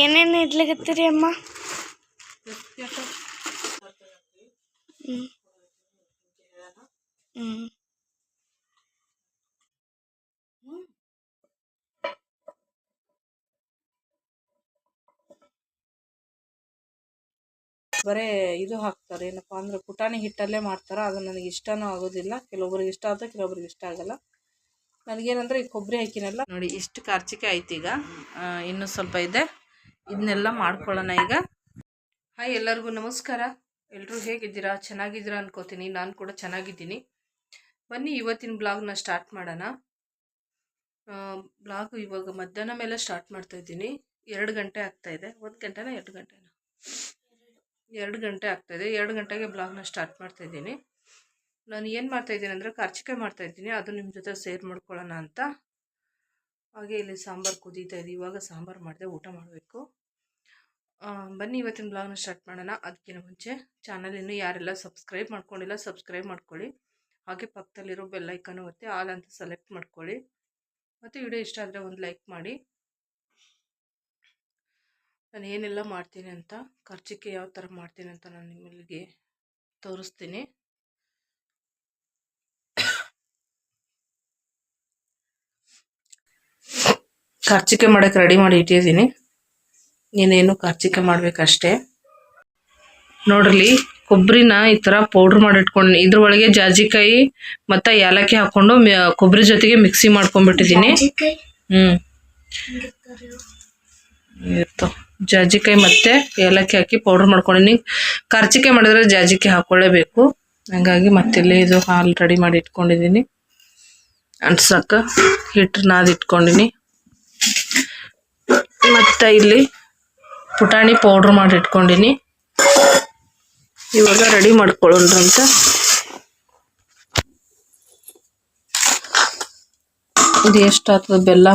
ಏನೇನು ಇಡ್ಲಿಕತ್ತೀರಿ ಅಮ್ಮ? ಬರೇ ಇದು ಹಾಕ್ತಾರೆ, ಏನಪ್ಪಾ ಅಂದ್ರೆ ಪುಟಾಣಿ ಹಿಟ್ಟಲ್ಲೇ ಮಾಡ್ತಾರೆ? ಅದು ನನಗೆ ಇಷ್ಟನೂ ಆಗೋದಿಲ್ಲ. ಕೆಲವೊಬ್ರಿಗೆ ಇಷ್ಟ ಆಗುತ್ತೆ ಕೆಲವೊಬ್ರಿಗೆ ಇಷ್ಟ ಆಗಲ್ಲ. ನನಗೇನಂದ್ರೆ ಈ ಕೊಬ್ಬರಿ ಹಾಕಿನಲ್ಲ ನೋಡಿ, ಇಷ್ಟು ಕಾರ್ಚಿಕೆ ಆಯ್ತು ಈಗ. ಇನ್ನೂ ಸ್ವಲ್ಪ ಇದೆ. ಇದನ್ನೆಲ್ಲ ಮಾಡ್ಕೊಳ್ಳೋಣ ಈಗ. ಹಾಯ್ ಎಲ್ಲರಿಗೂ ನಮಸ್ಕಾರ. ಎಲ್ಲರೂ ಹೇಗಿದ್ದೀರಾ? ಚೆನ್ನಾಗಿದ್ದೀರಾ ಅನ್ಕೋತೀನಿ. ನಾನು ಕೂಡ ಚೆನ್ನಾಗಿದ್ದೀನಿ. ಬನ್ನಿ, ಇವತ್ತಿನ ಬ್ಲಾಗ್ನ ಸ್ಟಾರ್ಟ್ ಮಾಡೋಣ. ಬ್ಲಾಗ್ ಇವಾಗ ಮಧ್ಯಾಹ್ನ ಮೇಲೆ ಸ್ಟಾರ್ಟ್ ಮಾಡ್ತಾ ಇದ್ದೀನಿ. ಎರಡು ಗಂಟೆ ಆಗ್ತಾ ಇದೆ. ಒಂದು ಗಂಟೆನ ಎರಡು ಗಂಟೆನ? ಎರಡು ಗಂಟೆ ಆಗ್ತಾಯಿದೆ ಎರಡು ಗಂಟೆಗೆ ಬ್ಲಾಗ್ನ ಸ್ಟಾರ್ಟ್ ಮಾಡ್ತಾ ಇದ್ದೀನಿ. ನಾನು ಏನು ಮಾಡ್ತಾ ಇದ್ದೀನಿ ಅಂದರೆ ಮಾಡ್ತಾ ಇದ್ದೀನಿ. ಅದು ನಿಮ್ಮ ಜೊತೆ ಸೇರ್ ಮಾಡ್ಕೊಳ್ಳೋಣ ಅಂತ. ಹಾಗೆ ಇಲ್ಲಿ ಸಾಂಬಾರು ಕುದೀತಾ ಇದೆ. ಇವಾಗ ಸಾಂಬಾರು ಮಾಡಿದೆ ಊಟ ಮಾಡಬೇಕು. ಬನ್ನಿ ಇವತ್ತಿನ ಬ್ಲಾಗ್ನ ಸ್ಟಾರ್ಟ್ ಮಾಡೋಣ. ಅದಕ್ಕಿಂತ ಮುಂಚೆ ಚಾನಲ್ ಇನ್ನೂ ಯಾರೆಲ್ಲ ಸಬ್ಸ್ಕ್ರೈಬ್ ಮಾಡ್ಕೊಂಡಿಲ್ಲ ಸಬ್ಸ್ಕ್ರೈಬ್ ಮಾಡ್ಕೊಳ್ಳಿ. ಹಾಗೆ ಪಕ್ಕದಲ್ಲಿರೋ ಬೆಲ್ ಐಕನ್ ಒತ್ತಿ ಆಲ್ ಅಂತ ಸೆಲೆಕ್ಟ್ ಮಾಡ್ಕೊಳ್ಳಿ. ಮತ್ತು ವಿಡಿಯೋ ಇಷ್ಟ ಆದರೆ ಒಂದು ಲೈಕ್ ಮಾಡಿ. ನಾನು ಏನೆಲ್ಲ ಮಾಡ್ತೀನಿ ಅಂತ ಖರ್ಚಿಗೆ ಯಾವ ಥರ ಮಾಡ್ತೀನಿ ಅಂತ ನಾನು ನಿಮಗೆ ತೋರಿಸ್ತೀನಿ. ಖರ್ಚಿಕೆ ಮಾಡಕ್ಕೆ ರೆಡಿ ಮಾಡಿ ಇಟ್ಟಿದ್ದೀನಿ. ನೀನೇನು ಖರ್ಚಿಕೆ ಮಾಡಬೇಕಷ್ಟೇ. ನೋಡ್ರಿ ಕೊಬ್ಬರಿನ ಈ ಥರ ಪೌಡ್ರ್ ಮಾಡಿ ಇಟ್ಕೊಂಡು ಇದ್ರೊಳಗೆ ಜಾಜಿಕಾಯಿ ಮತ್ತು ಏಲಕ್ಕಿ ಹಾಕ್ಕೊಂಡು ಕೊಬ್ಬರಿ ಜೊತೆಗೆ ಮಿಕ್ಸಿ ಮಾಡ್ಕೊಂಡ್ಬಿಟ್ಟಿದ್ದೀನಿ. ಹ್ಞೂ ಜಾಜಿಕಾಯಿ ಮತ್ತು ಏಲಕ್ಕಿ ಹಾಕಿ ಪೌಡ್ರ್ ಮಾಡ್ಕೊಂಡಿನಿ. ಕರ್ಚಿಕಾಯಿ ಮಾಡಿದ್ರೆ ಜಾಜಿಕಾಯಿ ಹಾಕ್ಕೊಳ್ಳೇಬೇಕು ಹಂಗಾಗಿ ಮತ್ತಿಲ್ಲಿ ಇದು ಹಾಲು ರೆಡಿ ಮಾಡಿ ಇಟ್ಕೊಂಡಿದ್ದೀನಿ. ಅಂಟ್ಸಕ್ಕೆ ಹಿಟ್ಟು ನಾದ್ ಇಟ್ಕೊಂಡಿನಿ ಮತ್ತೆ ಇಲ್ಲಿ ಪುಟಾಣಿ ಪೌಡ್ರ್ ಮಾಡಿ ಇಟ್ಕೊಂಡಿನಿ. ಇವಾಗ ರೆಡಿ ಮಾಡ್ಕೊಳ್ಳೋಣ ಅಂತ ಇದು ಎಷ್ಟಾಗ್ತದೆ ಬೆಲ್ಲ?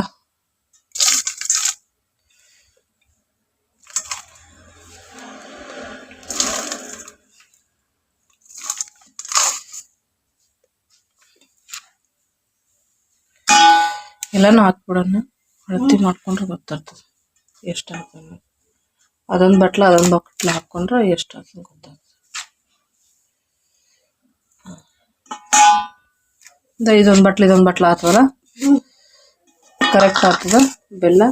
ಎಲ್ಲನೂ ಹಾಕ್ಬಿಡೋಣ. ಅಳತಿ ಮಾಡ್ಕೊಂಡ್ರೆ ಗೊತ್ತಾಗ್ತದೆ. ಎಷ್ಟು ಹಾಕೋಣ ಅದೊಂದು ಬಟ್ಲ ಅದೊಂದು ಬಟ್ಲ ಹಾಕ್ಕೊಂಡ್ರೆ ಎಷ್ಟು ಹಾಕಿ ಗೊತ್ತಾಗ್ತದೆ ಇದು ಇದೊಂದು ಬಟ್ಲ ಇದೊಂದು ಬಟ್ಲ ಆಗ್ತದಲ್ಲ ಕರೆಕ್ಟ್ ಆಗ್ತದ. ಬೆಲ್ಲ,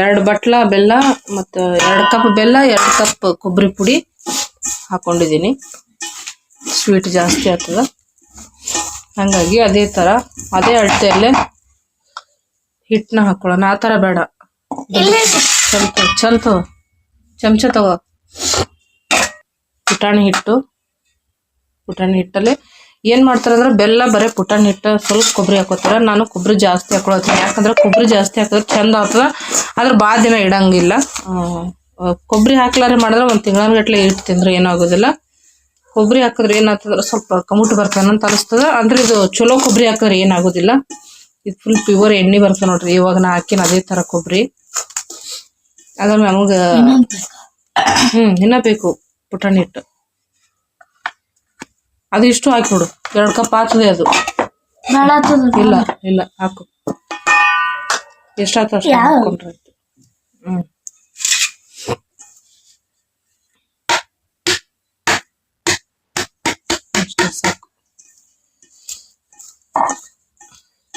ಎರಡು ಬಟ್ಲ, ಬೆಲ್ಲ ಮತ್ತು ಎರಡು ಕಪ್ ಬೆಲ್ಲ, ಎರಡು ಕಪ್ ಕೊಬ್ಬರಿ ಪುಡಿ ಹಾಕ್ಕೊಂಡಿದ್ದೀನಿ ಸ್ವೀಟ್ ಜಾಸ್ತಿ ಆಗ್ತದ. ಹಾಗಾಗಿ ಅದೇ ಥರ ಅದೇ ಅಳತೆಯಲ್ಲೇ ಹಿಟ್ಟನ್ನ ಹಾಕೊಳ್ಳೋಣ. ಆ ಥರ ಬೇಡ. ಸ್ವಲ್ಪ ಸ್ವಲ್ಪ ಚಮಚ ತಗೋ. ಪುಟಾಣಿ ಹಿಟ್ಟು. ಪುಟಾಣಿ ಹಿಟ್ಟಲ್ಲಿ ಏನು ಮಾಡ್ತಾರೆ ಅಂದ್ರೆ ಬೆಲ್ಲ, ಬರೀ ಪುಟಾಣಿ ಹಿಟ್ಟು, ಸ್ವಲ್ಪ ಕೊಬ್ಬರಿ ಹಾಕೋತಾರೆ. ನಾನು ಕೊಬ್ಬರಿ ಜಾಸ್ತಿ ಹಾಕೊಳತ್ತೀನಿ ಯಾಕಂದ್ರೆ ಕೊಬ್ಬರಿ ಜಾಸ್ತಿ ಹಾಕಿದ್ರೆ ಚಂದ ಆಗ್ತದ. ಆದ್ರೆ ಭಾಳ ದಿನ ಇಡಂಗಿಲ್ಲ. ಕೊಬ್ಬರಿ ಹಾಕ್ಲಾರೆ ಮಾಡಿದ್ರೆ ಒಂದು ತಿಂಗಳಗಟ್ಲೆ ಇಟ್ಟು ತಿಂದ್ರೆ ಏನಾಗೋದಿಲ್ಲ ಕೊಬ್ಬರಿ ಹಾಕಿದ್ರೆ ಏನಾಗ್ತದ್ರೆ ಸ್ವಲ್ಪ ಕಮುಟು ಬರ್ತಾನೆ ಅಂತ ಅನಿಸ್ತದ ಅಂದ್ರೆ ಇದು ಚಲೋ ಕೊಬ್ಬರಿ ಹಾಕಿದ್ರೆ ಏನಾಗೋದಿಲ್ಲ ಇದು ಫುಲ್ ಪ್ಯೂರ್ ಎಣ್ಣೆ ಬರ್ತದೆ ನೋಡ್ರಿ. ಇವಾಗ ನಾ ಹಾಕಿನ ಅದೇ ಥರ ಕೊಬ್ಬರಿ ಅದ್ರ ನಮಗ ಹ್ಮ್ ಇನ್ನ ಬೇಕು ಪುಟಾಣಿ ಹಿಟ್ಟು. ಅದು ಇಷ್ಟು ಹಾಕಿ ನೋಡು ಎರಡು ಕಪ್ ಆಗ್ತದೆ ಅದು. ಇಲ್ಲ ಇಲ್ಲ ಹಾಕು. ಎಷ್ಟಾಗ್ತದೆ ಅಷ್ಟು ಹಾಕೊಂಡ್ರೆ ಹ್ಮ್.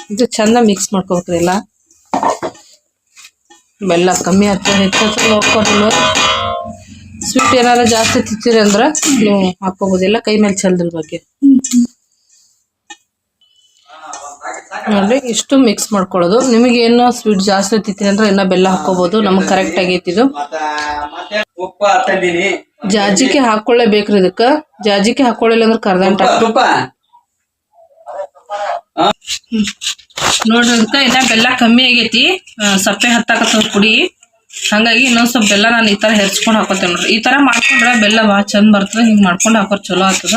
ಇದು ಚಂದ ಮಿಕ್ಸ್ ಮಾಡ್ಕೋಬೇಕ್ರಿ ಎಲ್ಲ. ಬೆಲ್ಲ ಕಮ್ಮಿ ಆಗ್ತದೆ ಹೆಚ್ಚು ನೋಡ್ಕೊಂಡು ಸ್ವೀಟ್ ಏನಾರ ಜಾಸ್ತಿ ತಿಂತೀರಿ ಅಂದ್ರೆ ನೀವು ಹಾಕೋಬೋದಿಲ್ಲ ಕೈ ಮೇಲೆ ಚೆಲ್ದ್ರ ಬಗ್ಗೆ. ನೋಡ್ರಿ, ಇಷ್ಟು ಮಿಕ್ಸ್ ಮಾಡ್ಕೊಳ್ಳೋದು. ನಿಮಗೆ ಏನು ಸ್ವೀಟ್ ಜಾಸ್ತಿ ತಿಂತೀನಿ ಅಂದ್ರೆ ಇನ್ನ ಬೆಲ್ಲ ಹಾಕೋಬಹುದು ನಮಗೆ ಕರೆಕ್ಟ್ ಆಗೈತಿ ಇದು ಜಾಜಿಕೆ ಹಾಕೊಳ್ಳೇ ಬೇಕ್ರಿ ಹಾಕೊಳ್ಳೇಬೇಕ್ರಿ ಇದಕ್ಕ ಜಾಜಿಕೆ ಹಾಕೊಳ್ಳಿಲ್ಲ ಅಂದ್ರೆ ಕರ್ದಂಟ ನೋಡ್ರಿ ಅದಕ್ಕ ಇನ್ನ ಬೆಲ್ಲ ಕಮ್ಮಿ ಆಗೈತಿ. ಸಪ್ಪೆ ಹತ್ತಾಕತ್ತದ ಪುಡಿ ಹಂಗಾಗಿ ಇನ್ನೊಂದ್ ಸ್ವಲ್ಪ ಬೆಲ್ಲ ನಾನು ಈ ತರ ಹೆರ್ಚ್ಕೊಂಡು ಹಾಕೋತೇನೆ ನೋಡ್ರಿ. ಈ ತರ ಮಾಡ್ಕೊಂಡ್ರೆ ಬೆಲ್ಲ ಭಾಳ ಚಂದ ಬರ್ತದ, ಹಿಂಗ್ ಮಾಡ್ಕೊಂಡ್ ಹಾಕೋರ್ ಚಲೋ ಆಗ್ತದ.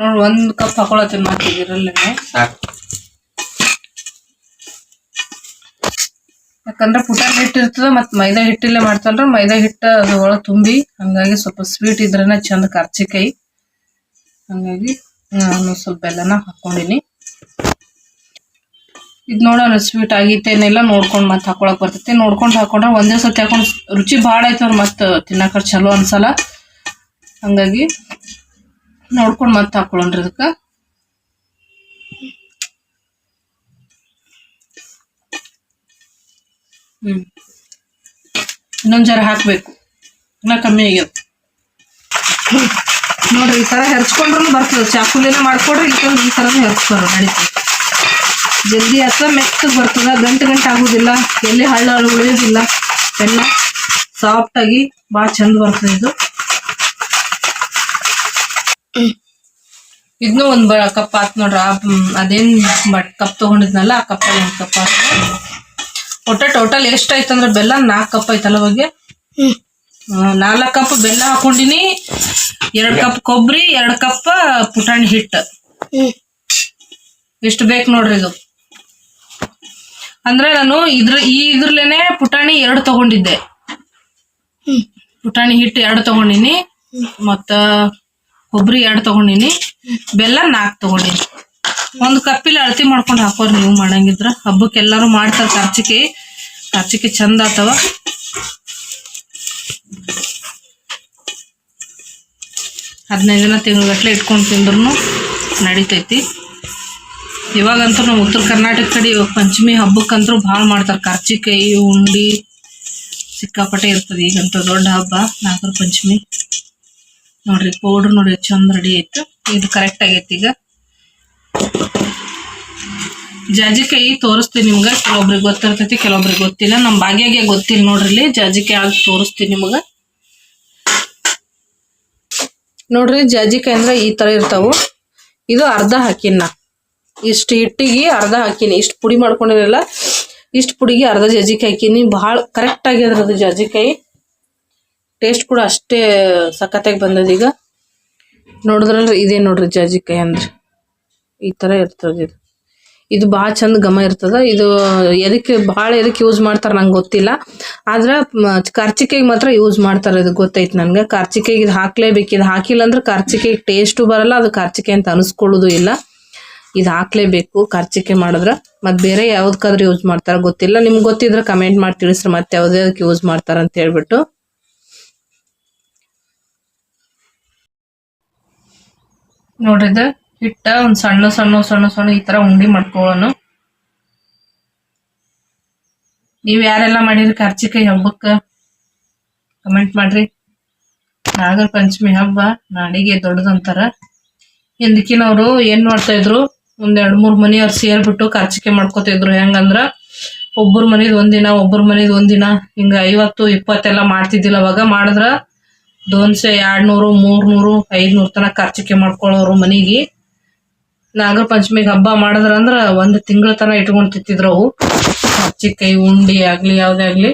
ನೋಡ್ರಿ, ಒಂದ್ ಕಪ್ ಹಾಕೊಳತ್ತೀನಿ ಮತ್ತೆ ಯಾಕಂದ್ರೆ ಪುಟಾಣಿ ಹಿಟ್ಟು ಇರ್ತದ ಮತ್ ಮೈದಾ ಹಿಟ್ಟಿಲ್ಲೇ ಮಾಡ್ತಲ್ರ ಮೈದಾ ಹಿಟ್ಟು ಅದು ಒಳಗೆ ತುಂಬಿ, ಹಂಗಾಗಿ ಸ್ವಲ್ಪ ಸ್ವೀಟ್ ಇದ್ರೇನೆ ಚಂದ ಕರ್ಚಿಕಾಯಿ. ಹಂಗಾಗಿ ನಾನು ಸ್ವಲ್ಪ ಬೆಲ್ಲನ ಹಾಕೊಂಡಿನಿ. ಇದು ನೋಡೋಣ ಸ್ವೀಟ್ ಆಗೈತೇನೆಲ್ಲ ನೋಡ್ಕೊಂಡು ಮತ್ತೆ ಹಾಕೊಳಕ್ ಬರ್ತೈತಿ. ನೋಡ್ಕೊಂಡು ಹಾಕೊಂಡ್ರೆ ಒಂದೇ ಸತಿ ಹಾಕೊಂಡು ರುಚಿ ಭಾಳ ಆಯ್ತವ್ರ ಮತ್ತೆ ತಿನ್ನಕ ಚಲೋ ಅನ್ಸಲ್ಲ. ಹಂಗಾಗಿ ನೋಡ್ಕೊಂಡು ಮತ್ತೆ ಹಾಕೊಳ್ಳೋಣ್ರಿ ಇದಕ್ಕೆ. ಇನ್ನೊಂದು ಜರ ಹಾಕಬೇಕು. ಇನ್ನ ಕಮ್ಮಿ ಆಗ್ಯದ. ನೋಡ್ರಿ ಈ ತರ ಹೆರ್ಚ್ಕೊಂಡ್ರು ಬರ್ತದೆ. ಚಾಕುಲಿನ ಮಾಡ್ಕೊಡ್ರಿ ಇಲ್ಕಂದ್ರೆ ಈ ಥರನೂ ಹೆರ್ಚ್ಕೊಡ್ರಿ ನಡೀತದೆ. ಜಲ್ದಿ ಅಥವಾ ಮೆತ್ತಗೆ ಬರ್ತದ. ಗಂಟು ಗಂಟು ಆಗೋದಿಲ್ಲ. ಎಲ್ಲಿ ಹಳ್ಳ ಉಳಿಯೋದಿಲ್ಲ. ಎಲ್ಲ ಸಾಫ್ಟಾಗಿ ಭಾಳ ಚಂದ ಬರ್ತದೆ ಇದು. ಇದನ್ನೂ ಒಂದು ಬ ಕಪ್ ಆತ್ ನೋಡ್ರಿ. ಮ್, ಅದೇನ್ ಬಟ್ ಕಪ್ ತೊಗೊಂಡಿದ್ನಲ್ಲ ಆ ಕಪ್ಪಲ್ಲಿ ಒಂದು ಕಪ್ ಆತು ಒಟ್ಟ ಟೋಟಲ್ ಎಷ್ಟಾಯ್ತು ಆಯ್ತಂದ್ರೆ ಬೆಲ್ಲ ನಾಲ್ಕು ಕಪ್ ಆಯ್ತಲ್ಲ ಬಗ್ಗೆ ನಾಲ್ಕ್ ಕಪ್ ಬೆಲ್ಲ ಹಾಕೊಂಡಿನಿ ಎರಡು ಕಪ್ ಕೊಬ್ಬರಿ ಎರಡು ಕಪ್ ಪುಟಾಣಿ ಹಿಟ್ಟು. ಎಷ್ಟು ಬೇಕು ನೋಡ್ರಿ ಇದು? ಅಂದ್ರೆ ನಾನು ಇದ್ರ ಈ ಇದ್ರಲ್ಲೇನೆ ಪುಟಾಣಿ ಎರಡು ತಗೊಂಡಿದ್ದೆ. ಪುಟಾಣಿ ಹಿಟ್ಟು ಎರಡು ತಗೊಂಡಿನಿ ಮತ್ತ ಕೊಬ್ಬರಿ ಎರಡು ತಗೊಂಡಿನಿ ಬೆಲ್ಲ ನಾಲ್ಕು ತಗೊಂಡಿನಿ. ಒಂದು ಕಪ್ಪಿಲ್ಲ ಅಳತಿ ಮಾಡ್ಕೊಂಡು ಹಾಕೋರಿ ನೀವು ಮಾಡಂಗಿದ್ರ. ಹಬ್ಬಕ್ಕೆ ಎಲ್ಲರೂ ಮಾಡ್ತಾರ ಖರ್ಚಿಕೆ ಖರ್ಚಿಕೆ ಚಂದ ಆತವ. ಹದಿನೈದು ದಿನ ತಿಂಗಳಗಟ್ಲೆ ಇಟ್ಕೊಂಡು ತಿಂದ್ರೂ ನಡಿತೈತಿ. ಇವಾಗಂತೂ ನಮ್ಮ ಉತ್ತರ ಕರ್ನಾಟಕ ಕಡೆ ಇವಾಗ ಪಂಚಮಿ ಹಬ್ಬಕ್ಕಂತೂ ಭಾಳ ಮಾಡ್ತಾರೆ. ಕರ್ಚಿಕಾಯಿ ಉಂಡಿ, ಸಿಕ್ಕಾಪಟ್ಟೆ ಇರ್ತದೆ ಈಗಂತೂ ದೊಡ್ಡ ಹಬ್ಬ, ನಾಗರ ಪಂಚಮಿ. ನೋಡ್ರಿ ಪೌಡ್ರ್ ನೋಡಿ ಚಂದ ರೆಡಿ ಆಯ್ತು. ಇದು ಕರೆಕ್ಟ್ ಆಗೈತಿ ಈಗ. ಜಾಜಿಕಾಯಿ ತೋರಿಸ್ತೀನಿ ನಿಮ್ಗೆ. ಕೆಲವೊಬ್ರಿಗೆ ಗೊತ್ತಿರ್ತೈತಿ, ಕೆಲವೊಬ್ರಿಗೆ ಗೊತ್ತಿಲ್ಲ. ನಮ್ಮ ಭಾಗ್ಯಾಗೆ ಗೊತ್ತಿಲ್ಲ ನೋಡ್ರಿ ಜಾಜಿಕಾಯಿ ಆಗಿ ತೋರಿಸ್ತೀನಿ ನಿಮ್ಗೆ. ನೋಡ್ರಿ ಜಾಜಿಕಾಯಿ ಅಂದ್ರೆ ಈ ತರ ಇರ್ತಾವು. ಇದು ಅರ್ಧ ಹಾಕಿನ ಇಷ್ಟು ಹಿಟ್ಟಿಗೆ ಅರ್ಧ ಹಾಕಿನಿ. ಇಷ್ಟು ಪುಡಿ ಮಾಡ್ಕೊಂಡಿರಲ್ಲ ಇಷ್ಟು ಪುಡಿಗೆ ಅರ್ಧ ಜಾಜಿಕಾಯಿ ಹಾಕಿನಿ. ಭಾಳ ಕರೆಕ್ಟ್ ಆಗ್ಯದ್ರ ಅದು ಜಾಜಿಕಾಯಿ ಟೇಸ್ಟ್ ಕೂಡ ಅಷ್ಟೇ ಸಖತ್ತಾಗಿ ಬಂದದೀಗ. ನೋಡಿದ್ರಲ್ರಿ ಇದೇ ನೋಡ್ರಿ ಜಾಜಿಕಾಯಿ ಅಂದ್ರೆ. ಈ ಥರ ಇರ್ತದೆ ಇದು. ಇದು ಭಾಳ ಚಂದ ಘಮ ಇರ್ತದ. ಇದು ಎದಕ್ಕೆ ಭಾಳ ಎದಕ್ಕೆ ಯೂಸ್ ಮಾಡ್ತಾರೆ ನಂಗೆ ಗೊತ್ತಿಲ್ಲ. ಆದ್ರೆ ಕರ್ಚಿಕೆಗೆ ಮಾತ್ರ ಯೂಸ್ ಮಾಡ್ತಾರೆ ಇದು ಗೊತ್ತೈತೆ ನನಗೆ. ಕರ್ಚಿಕೆಗೆ ಇದು ಹಾಕ್ಲೇಬೇಕು. ಇದು ಹಾಕಿಲ್ಲ ಅಂದ್ರೆ ಕರ್ಚಿಕೆಗೆ ಟೇಸ್ಟು ಬರಲ್ಲ. ಅದು ಕರ್ಚಿಕೆ ಅಂತ ಅನಿಸ್ಕೊಳ್ಳೋದು ಇಲ್ಲ. ಇದು ಹಾಕ್ಲೇಬೇಕು. ಕರ್ಚಿಕೆ ಮಾಡಿದ್ರೆ. ಮತ್ತು ಬೇರೆ ಯಾವ್ದಕ್ಕಾದ್ರೂ ಯೂಸ್ ಮಾಡ್ತಾರ. ಗೊತ್ತಿಲ್ಲ. ನಿಮ್ಗೆ ಗೊತ್ತಿದ್ರೆ ಕಮೆಂಟ್ ಮಾಡಿ ತಿಳಿಸ್ರಿ. ಮತ್ತೆ ಯಾವ್ದ್ಯಾವ್ದಕ್ಕೆ ಯೂಸ್ ಮಾಡ್ತಾರ ಅಂತ ಹೇಳ್ಬಿಟ್ಟು. ನೋಡ್ರಿ ಹಿಟ್ಟ ಒಂದು ಸಣ್ಣ ಸಣ್ಣ ಸಣ್ಣ ಸಣ್ಣ ಈ ತರ ಉಂಡಿ ಮಾಡ್ಕೊಳ್ಳೋಣ ನೀವು ಯಾರೆಲ್ಲ ಮಾಡಿರಿ ಕರ್ಚಿಕಾಯಿ ಹಬ್ಬಕ್ಕೆ ಕಮೆಂಟ್ ಮಾಡ್ರಿ. ನಾಗರ ಪಂಚಮಿ ಹಬ್ಬ, ನಾಡಿಗೆ ದೊಡ್ಡದಂತಾರ. ಹಿಂದಕಿನವರು ಏನ್ ಮಾಡ್ತಾ ಇದ್ರು? ಒಂದ್ ಎರಡ್, ಮೂರ್ ಮನೆಯವ್ರು ಸೇರ್ಬಿಟ್ಟು ಕರ್ಚಿಕೆ ಮಾಡ್ಕೋತಿದ್ರು ಹೆಂಗಂದ್ರ ಒಬ್ಬರ ಮನೇದ್ ಒಂದಿನ ಒಬ್ಬರ ಮನೇದ್ ಒಂದಿನ ಹಿಂಗ ಐವತ್ತು, ಇಪ್ಪತ್ತೆಲ್ಲ ಮಾಡ್ತಿದ್ದಿಲ್ಲ. ಅವಾಗ ಮಾಡಿದ್ರ ದೋನ್ಸೆ ಎರಡ್ನೂರು, ಮೂರ್ನೂರು ಮೂರ್ ನೂರು ಐದ್ನೂರ್ ತನಕ ಖರ್ಚಿಕೆ ಮಾಡ್ಕೊಳ್ಳೋರು ಮನಿಗೆ. ನಾಗರ ಪಂಚಮಿಗೆ ಹಬ್ಬ ಮಾಡಿದ್ರ ಅಂದ್ರ ಒಂದ್ ತಿಂಗಳ ತನ ಇಟ್ಕೊಂಡ್ ತಿಂತಿದ್ರು ಅವು. ಕಾರ್ಚಿಕಾಯಿ ಉಂಡಿ ಆಗ್ಲಿ, ಯಾವ್ದೇ ಆಗ್ಲಿ.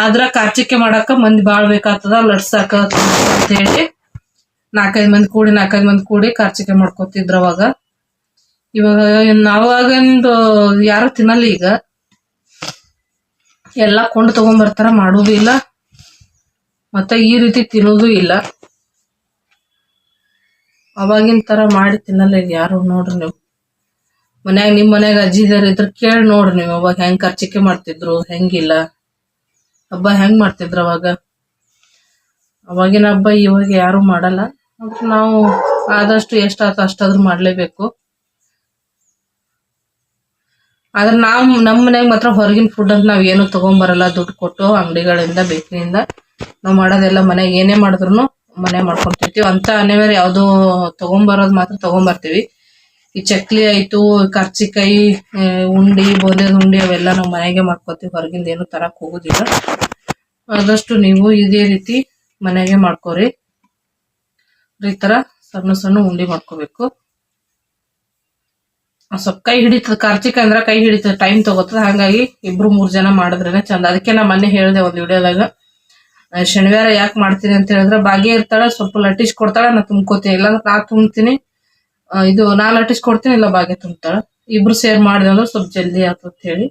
ಆದ್ರ ಕಾರ್ಚಿಕೆ ಮಾಡಾಕ ಮಂದಿ ಬಾಳ್ ಬೇಕಾಗ್ತದ ಲಡ್ಸಾಕ ಅಂತ ಹೇಳಿ ನಾಲ್ಕೈದು ಮಂದಿ ಕೂಡಿ, ನಾಲ್ಕೈದು ಮಂದಿ ಕೂಡಿ ಕಾರ್ಚಿಕೆ ಮಾಡ್ಕೊತಿದ್ರ ಅವಾಗ. ಇವಾಗ ನಾವಾಗಿಂದು ಯಾರು ತಿನ್ನಲ್ಲ ಈಗ. ಎಲ್ಲ ಕೊಂಡು ತಗೊಂಬರ್ತಾರ ಮಾಡೋದು ಇಲ್ಲ. ಮತ್ತೆ ಈ ರೀತಿ ತಿನ್ನೋದು ಇಲ್ಲ. ಅವಾಗಿನ ತರ ಮಾಡಿ ತಿನ್ನಲ್ಲ ಈಗ ಯಾರು ನೋಡ್ರಿ ನೀವು. ಮನ್ಯಾಗ ನಿಮ್ಮ ಮನ್ಯಾಗ ಅಜ್ಜಿದಾರ ಇದ್ರ ಕೇಳಿ ನೋಡ್ರಿ ನೀವು, ಅವಾಗ ಹೆಂಗ್ ಖರ್ಚಿಕೆ ಮಾಡ್ತಿದ್ರು, ಹೆಂಗಿಲ್ಲ. ಹಬ್ಬ ಹೆಂಗ್ ಮಾಡ್ತಿದ್ರು ಅವಾಗ? ಅವಾಗಿನ ಹಬ್ಬ ಇವಾಗ ಯಾರು ಮಾಡಲ್ಲ. ನಾವು ಆದಷ್ಟು ಎಷ್ಟಾತ ಅಷ್ಟಾದ್ರೂ ಮಾಡ್ಲೇಬೇಕು. ಆದ್ರೆ ನಾವು ನಮ್ಮ ಮನ್ಯಾಗ ಮಾತ್ರ ಹೊರಗಿನ ಫುಡ್ ಅಂತ ನಾವ್ ಏನು ತಗೊಂಬರಲ್ಲ ದುಡ್ಡು ಕೊಟ್ಟು ಅಂಗಡಿಗಳಿಂದ, ಬೇಕರಿಯಿಂದ. ನಾವು ಮಾಡೋದೆಲ್ಲ ಮನೆಗೆ ಏನೇ ಮಾಡಿದ್ರು ಮನೆ ಮಾಡ್ಕೊಂತಿರ್ತೀವಿ. ಅಂತ ಅನಿವಾರ್ಯ. ಯಾವ್ದು ತೊಗೊಂಬರೋದು ಮಾತ್ರ ತಗೊಂಬರ್ತೀವಿ. ಈ ಚಕ್ಲಿ ಆಯ್ತು ಕರ್ಚಿಕಾಯಿ ಉಂಡಿ ಬೋಂದೇದ ಉಂಡಿ ಅವೆಲ್ಲ ನಾವು ಮನೆಗೆ ಮಾಡ್ಕೋತೀವಿ. ಹೊರಗಿಂದ ಏನು ತರಕ್ ಹೋಗೋದಿಲ್ಲ. ಆದಷ್ಟು ನೀವು ಇದೇ ರೀತಿ ಮನೆಗೆ ಮಾಡ್ಕೋರಿ. ಈ ತರ ಸಣ್ಣ ಸಣ್ಣ ಉಂಡಿ ಮಾಡ್ಕೋಬೇಕು. ಸ್ವಲ್ಪ ಕೈ ಹಿಡಿತದ ಕಾರ್ತಿಕ ಅಂದ್ರೆ ಕೈ ಹಿಡಿತದ ಟೈಮ್ ತಗೋತದ. ಹಾಗಾಗಿ ಇಬ್ರು ಮೂರ್ ಜನ ಮಾಡಿದ್ರೇನೆ ಚಂದ. ಅದಕ್ಕೆ ನಾ ಮೊನ್ನೆ ಹೇಳ್ದೆ ಒಂದ್ ವಿಡಿಯೋದಾಗ ಶನಿವಾರ ಯಾಕೆ ಮಾಡ್ತೀನಿ ಅಂತ ಹೇಳಿದ್ರೆ ಬಾಗಿ ಇರ್ತಾಳ ಸ್ವಲ್ಪ ಲಟ್ಟಿಸ್ ಕೊಡ್ತಾಳ ನಾ ತುಂಬ್ಕೋತೀನಿ. ಇಲ್ಲಾಂದ್ರೆ ನಾ ತುಂಬ್ತೀನಿ ಇದು ನಾ ಲಟ್ಟಿಸ್ ಕೊಡ್ತೀನಿ ಇಲ್ಲ ಬಾಗಿ ತುಂಬ್ತಾಳ. ಇಬ್ರು ಸೇರ್ ಮಾಡಿದೆ ಅಂದ್ರೆ ಸ್ವಲ್ಪ ಜಲ್ದಿ ಆತದ ಹೇಳಿ.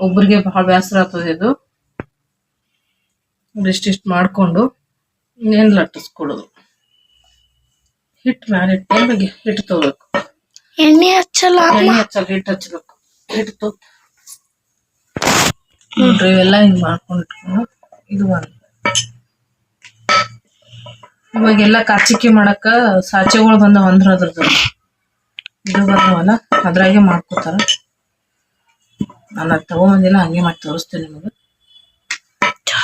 ಒಬ್ರಿಗೆ ಬಹಳ ಬೇಸರ ಆಗ್ತದೆ ಇದು. ಇಷ್ಟಿಷ್ಟು ಮಾಡ್ಕೊಂಡು ಇನ್ನೇನು ಲಟ್ಟಿಸ್ಕೊಡೋದು ಹಿಟ್ಟು ನಾನು ಇಟ್ಟು ಬಗ್ಗೆ ಹಿಟ್ಟು ತಗೋಬೇಕು. ಎಣ್ಣೆ ಹಚ್ಚಲ್ಲ ಎಣ್ಣೆ ಹಚ್ಚಲ್ಲ ಹಿಟ್ಟು ಹಚ್ಚಬೇಕು. ಹಿಟ್ಟು ನೋಡ್ರಿ ಇವೆಲ್ಲ ಹಿಂಗ್ ಮಾಡ್ಕೊಂಡು ಇಟ್ಕೊಂಡು. ಇದು ಒಂದು ಇವಾಗೆಲ್ಲ ಕರ್ಚಿಕೆ ಮಾಡಕ್ಕ ಸಾಚೆಗಳು ಬಂದ ಅಂದ್ರ ಅದ್ರದ್ದು. ಇದು ಬಂದವಲ್ಲ, ಅದ್ರಾಗೆ ಮಾಡ್ಕೋತಾರ. ನಾನು ಅದು ತಗೊಂಬಂದಿಲ್ಲ, ಹಂಗೆ ಮಾಡಿ ತೋರಿಸ್ತೀನಿ ನಿಮಗೆ.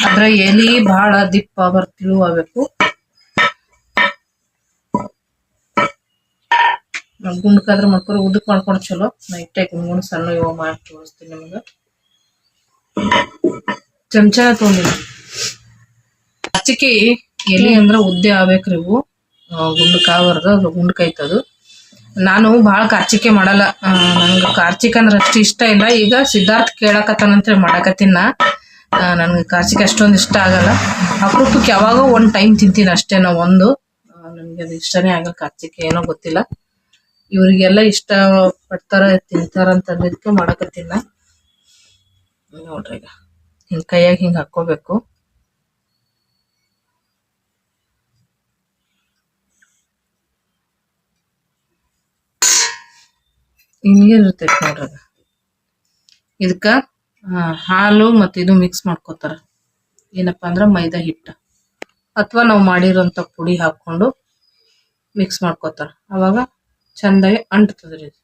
ಅದ್ರ ಎಲಿ ಭಾಳ ದಿಪ್ಪ ಬರ್ತಿಳು ಆಗ್ಬೇಕು. ಗುಂಡ್ಕಾದ್ರೆ ಮಾಡ್ಕೊಂಡು ಉದಕ್ ಮಾಡ್ಕೊಂಡು ಚಲೋ. ನೈಟೇ ಗುಂಡ್ ಸಣ್ಣ ಇವಾಗ ಮಾಡಿ ತೋರಿಸ್ತೀನಿ ನಿಮಗೆ. ಚಮಚ ತೊಗೊಂಡಿನಿ. ಹಚ್ಚಿಕಿ ಎಲೆ ಅಂದ್ರ ಉದ್ದೆ ಆಗ್ಬೇಕ್ರಿ ಇವು. ಗುಂಡು ಆಗಬಾರ್ದು ಅದು ಗುಂಡ್ಕೈತದು ನಾನು ಬಹಳ ಕಾರ್ಚಿಕೆ ಮಾಡಲ್ಲ. ನಂಗೆ ಕಾರ್ಚಿಕ ಅಂದ್ರೆ ಅಷ್ಟು ಇಷ್ಟ ಇಲ್ಲ. ಈಗ ಸಿದ್ಧಾರ್ಥ ಕೇಳಕತ್ತಾನಂತೇಳಿ ಮಾಡಕತ್ತೀನಿ ನನಗೆ ಕಾರ್ಚಿಕ ಅಷ್ಟೊಂದು ಇಷ್ಟ ಆಗಲ್ಲ. ಅಪರೂಪಕ್ಕೆ ಯಾವಾಗೋ ಒಂದು ಟೈಮ್ ತಿಂತೀನಿ ಅಷ್ಟೇ ನಾ ಒಂದು. ನನಗೆ ಅದು ಇಷ್ಟನೇ ಆಗಲ್ಲ ಕಾರ್ಚಿಕೆ ಏನೋ ಗೊತ್ತಿಲ್ಲ. ಇವರಿಗೆಲ್ಲ ಇಷ್ಟ ಪಡ್ತಾರ ತಿಂತಾರ ಅಂತ ಅಂದಿದ್ಕೆ ಮಾಡಕತ್ತೀನಿ ನೋಡ್ರಿ ಈಗ. ಹಿಂಗೆ ಕೈಯಾಗ ಹಿಂಗೆ ಹಾಕ್ಕೋಬೇಕು. ಇರ್ತೈತೆ ನೋಡ್ರಿ ಇದಕ್ಕ ಆ, ಹಾಲು ಮತ್ತು ಇದು ಮಿಕ್ಸ್ ಮಾಡ್ಕೋತಾರ. ಏನಪ್ಪಾ ಅಂದ್ರೆ ಮೈದಾ ಹಿಟ್ಟು. ಅಥವಾ ನಾವು ಮಾಡಿರೋಂಥ ಪುಡಿ ಹಾಕ್ಕೊಂಡು ಮಿಕ್ಸ್ ಮಾಡ್ಕೋತಾರ. ಅವಾಗ ಚಂದಾಗಿ ಅಂಟ್ತದ್ರಿ ಇದು.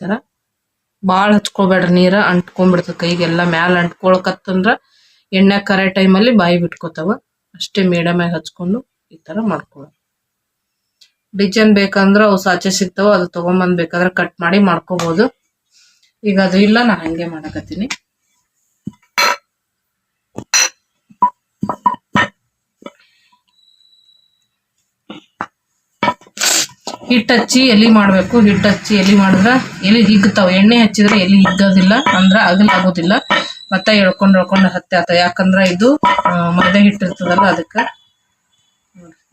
ಥರ ಭಾಳ ಹಚ್ಕೋಬೇಡ್ರಿ ನೀರ ಅಂಟ್ಕೊಂಡ್ಬಿಡ್ತದೆ ಕೈಗೆಲ್ಲ ಮ್ಯಾಲ ಅಂಟ್ಕೊಳಕತ್ತಂದ್ರ ಎಣ್ಣೆ ಕರೆ ಟೈಮಲ್ಲಿ ಬಾಯಿ ಬಿಟ್ಕೋತಾವ. ಅಷ್ಟೇ ಮೀಡಿಯಮಾಗಿ ಹಚ್ಕೊಂಡು ಈ ತರ ಮಾಡ್ಕೊಳ್ಳೋದು ಡಿಸೈನ್ ಬೇಕಂದ್ರೆ ಅವು ಸಾಚೆ ಸಿಗ್ತಾವ, ಅದು ತಗೊಂಬಂದ್ ಬೇಕಾದ್ರೆ ಕಟ್ ಮಾಡಿ ಮಾಡ್ಕೋಬಹುದು ಈಗ ಅದು ಇಲ್ಲ ನಾ ಹಂಗೆ ಮಾಡಕತ್ತೀನಿ. ಹಿಟ್ಟು ಹಚ್ಚಿ ಎಲೆ ಮಾಡಬೇಕು. ಹಿಟ್ಟು ಹಚ್ಚಿ ಎಲೆ ಮಾಡಿದ್ರೆ ಎಲೆ ಹಿಗ್ತಾವ. ಎಣ್ಣೆ ಹಚ್ಚಿದ್ರೆ ಎಲೆ ಹಿಗ್ಗೋದಿಲ್ಲ, ಅಂದ್ರೆ ಅಗಲ ಆಗೋದಿಲ್ಲ. ಮತ್ತೆ ಎಳ್ಕೊಂಡು ಎಳ್ಕೊಂಡು ಹತ್ತೆ ಆತ ಯಾಕಂದ್ರೆ ಇದು ಮೈದಾ ಹಿಟ್ಟು ಇರ್ತದಲ್ಲ ಅದಕ್ಕೆ.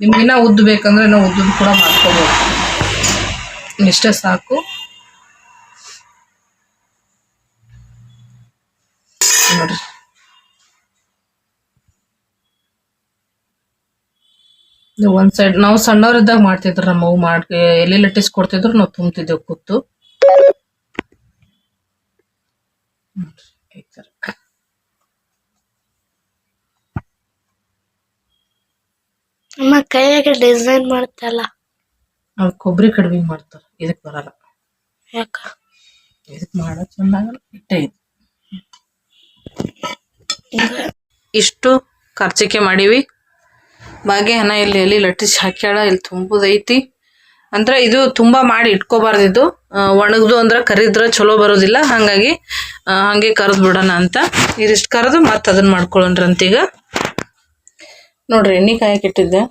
ನಿಮ್ಗೆ ಇನ್ನೂ ಉದ್ದು ಬೇಕಂದ್ರೆ ನಾವು ಉದ್ದದ್ದು ಕೂಡ ಮಾಡ್ಕೋಬೋದು. ಇಷ್ಟೇ ಸಾಕು. ನೋಡ್ರಿ. ಒಂದ್ ಸೈಡ್ ನಾವು ಸಣ್ಣವರಿದ್ದಾಗ ಮಾಡ್ತಿದ್ರು ನಮ್ಮ ಅವು ಮಾಡಿ ಎಲೆ ಲಟ್ಟಿಸ್ ಕೊಡ್ತಿದ್ರು ನಾವು ತುಂಬ್ತಿದ್ದೆವು ಕೂತು. ನಮ್ಮ. ಕೈಯಾಗ ಡಿಸೈನ್ ಮಾಡ್ತಲ್ಲ ಅವ್ರು ಕೊಬ್ಬರಿ ಕಡಿಮೆ ಮಾಡ್ತಾರ ಇದಕ್ ಬರಲ್ಲ. ಯಾಕ? ಇದಕ್ ಮಾಡೋ ಇಟ್ಟೆ ಇದು ಇಷ್ಟು ಖರ್ಚಿಕೆ ಮಾಡೀವಿ. ಬಾಗೆ ಹಣ ಇಲ್ಲಿ ಎಲ್ಲಿ ಲಟ್ಟಿಸಿ ಹಾಕ್ಯಾಳ ಇಲ್ಲಿ ತುಂಬುದೈತಿ. ಅಂದ್ರೆ ಇದು ತುಂಬಾ ಮಾಡಿ ಇಟ್ಕೋಬಾರ್ದಿದ್ದು. ಒಣಗ್ದು ಅಂದ್ರೆ ಕರಿದ್ರೆ ಚಲೋ ಬರೋದಿಲ್ಲ. ಹಾಗಾಗಿ ಹಾಗೆ ಕರೆದು ಬಿಡೋಣ ಅಂತ. ಇದಿಷ್ಟು ಕರೆದು ಮತ್ತೆ ಅದನ್ನ ಮಾಡ್ಕೊಳ್ಳೋಣ್ರಂತ ಈಗ ನೋಡ್ರಿ, ಎಣ್ಣೆ ಕಾಯಕ್ಕೆ ಇಟ್ಟಿದ್ದೆ.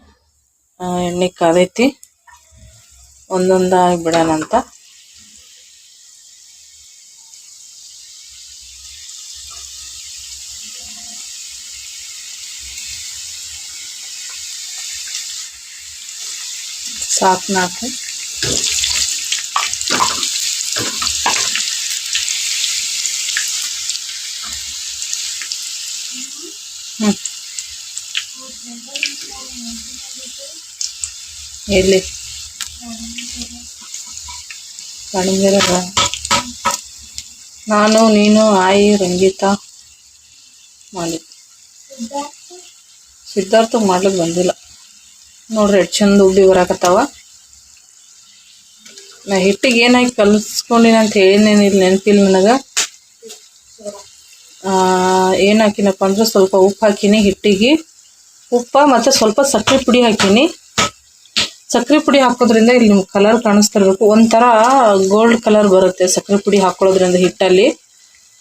ಎಣ್ಣೆ ಕಾದೈತಿ. ಒಂದೊಂದಾಗಿ ಬಿಡೋಣ ಅಂತ. ಸಾಕು ನಾಲ್ಕು ಎಲ್ಲಿ ಕಡಿಮೆರಲ್ಲ ನಾನು ನೀನು ಆಯಿ ರಂಜಿತಾ ಮಾಡಿದ್ದು ಸಿದ್ಧಾರ್ಥ ಮಾಡ್ಲಿಕ್ಕೆ ಬಂದಿಲ್ಲ ನೋಡ್ರಿ ಎಷ್ಟು ಚಂದ ಉಬ್ಬಿ ಬರಾಕತ್ತಾವ. ನಾ ಹಿಟ್ಟಿಗೆ ಏನಾಗಿ ಕಲಿಸ್ಕೊಂಡಿನ ಅಂತ ಹೇಳಿನೇನಿಲ್ಲ ನೆನಪಿಲ್ಲ ನನಗೆ. ಏನು ಹಾಕಿನಪ್ಪ ಅಂದ್ರೆ ಸ್ವಲ್ಪ ಉಪ್ಪು ಹಾಕಿನಿ ಹಿಟ್ಟಿಗೆ. ಉಪ್ಪು ಮತ್ತು ಸ್ವಲ್ಪ ಸಕ್ಕರೆ ಪುಡಿ ಹಾಕೀನಿ. ಸಕ್ಕರೆ ಪುಡಿ ಹಾಕೋದ್ರಿಂದ ಇಲ್ಲಿ ನಿಮ್ಗೆ ಕಲರ್ ಕಾಣಿಸ್ತಿರ್ಬೇಕು ಒಂಥರ ಗೋಲ್ಡ್ ಕಲರ್ ಬರುತ್ತೆ ಸಕ್ಕರೆ ಪುಡಿ ಹಾಕೊಳ್ಳೋದ್ರಿಂದ ಹಿಟ್ಟಲ್ಲಿ.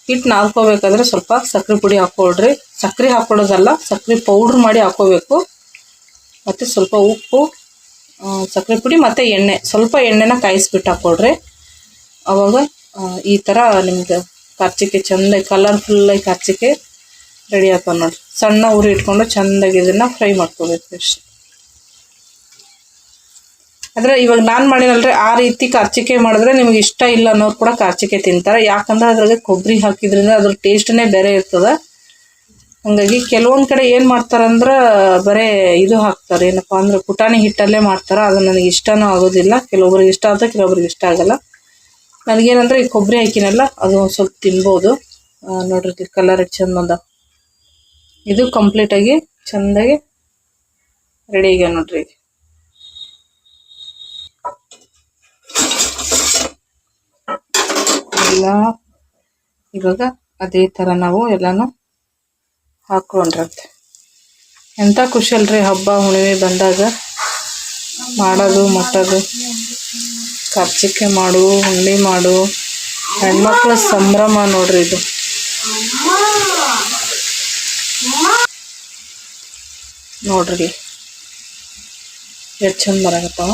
ಹಿಟ್ಟು ನಾದ್ಕೋಬೇಕಾದ್ರೆ ಸ್ವಲ್ಪ ಸಕ್ಕರೆ ಪುಡಿ ಹಾಕೊಳ್ರಿ. ಸಕ್ಕರೆ ಹಾಕೊಳ್ಳೋದಲ್ಲ ಸಕ್ಕರೆ ಪೌಡ್ರ್ ಮಾಡಿ ಹಾಕೋಬೇಕು. ಮತ್ತು ಸ್ವಲ್ಪ ಉಪ್ಪು ಸಕ್ಕರೆ ಪುಡಿ ಮತ್ತು ಎಣ್ಣೆ. ಸ್ವಲ್ಪ ಎಣ್ಣೆನ ಕಾಯಿಸ್ಬಿಟ್ಟು ಹಾಕ್ಕೊಡ್ರಿ ಆವಾಗ ಈ ಥರ ನಿಮ್ಗೆ ಕರ್ಚಿಕೆ ಚೆಂದ ಕಲರ್ಫುಲ್ಲಾಗಿ ಕರ್ಚಿಕೆ ರೆಡಿ ಆಗ್ತಾವೆ ನೋಡಿರಿ. ಸಣ್ಣ ಉರಿ ಇಟ್ಕೊಂಡು ಚೆಂದಾಗಿ ಇದನ್ನು ಫ್ರೈ ಮಾಡ್ಕೋಬೇಕು ಅಷ್ಟೆ. ಆದರೆ ಇವಾಗ ನಾನು ಮಾಡಿನಲ್ರಿ, ಆ ರೀತಿ ಕಾರ್ಚಿಕೆ ಮಾಡಿದ್ರೆ ನಿಮ್ಗೆ ಇಷ್ಟ ಇಲ್ಲ ಅನ್ನೋರು ಕೂಡ ಕಾರ್ಚಿಕೆ ತಿಂತಾರೆ. ಯಾಕಂದ್ರೆ ಅದ್ರಾಗೆ ಕೊಬ್ಬರಿ ಹಾಕಿದ್ರಿಂದ ಅದ್ರ ಟೇಸ್ಟ್ನೇ ಬೇರೆ ಇರ್ತದ. ಹಂಗಾಗಿ ಕೆಲವೊಂದು ಕಡೆ ಏನು ಮಾಡ್ತಾರಂದ್ರ ಬರೇ ಇದು ಹಾಕ್ತಾರೆ, ಏನಪ್ಪ ಅಂದ್ರೆ ಪುಟಾಣಿ ಹಿಟ್ಟಲ್ಲೇ ಮಾಡ್ತಾರೆ, ಅದು ನನಗೆ ಇಷ್ಟನೂ ಆಗೋದಿಲ್ಲ. ಕೆಲವೊಬ್ರಿಗೆ ಇಷ್ಟ ಆಗುತ್ತೆ ಕೆಲವೊಬ್ರಿಗೆ ಇಷ್ಟ ಆಗಲ್ಲ. ನನಗೇನಂದ್ರೆ ಈ ಕೊಬ್ಬರಿ ಹಾಕಿನಲ್ಲ ಅದು ಒಂದ್ ಸ್ವಲ್ಪ ತಿನ್ಬೋದು. ನೋಡ್ರಿ ಕಲರ್ ಚಂದ ಬಂದ ಇದು ಕಂಪ್ಲೀಟ್ ಆಗಿ ಚಂದಾಗಿ ರೆಡಿ ಆಗ್ಯಾವ ನೋಡ್ರಿ ಇವಾಗ ಅದೇ ಥರ ನಾವು ಎಲ್ಲಾನು ಹಾಕೊಂಡ್ರಂತೆ ಎಂಥ ಖುಷಿ ಅಲ್ರಿ ಹಬ್ಬ, ಹುಣ್ಣಿಮೆ ಬಂದಾಗ. ಮಾಡೋದು, ಮಟ್ಟೋದು. ಕರ್ಚಿಕೆ ಮಾಡು, ಹುಂಡಿ ಮಾಡು. ಹೆಣ್ಮಕ್ಳ ಸಂಭ್ರಮ ನೋಡ್ರಿ ಇದು. ನೋಡ್ರಿ. ಎಷ್ಟು ಚಂದ ಬರಾಕತ್ತಾವ.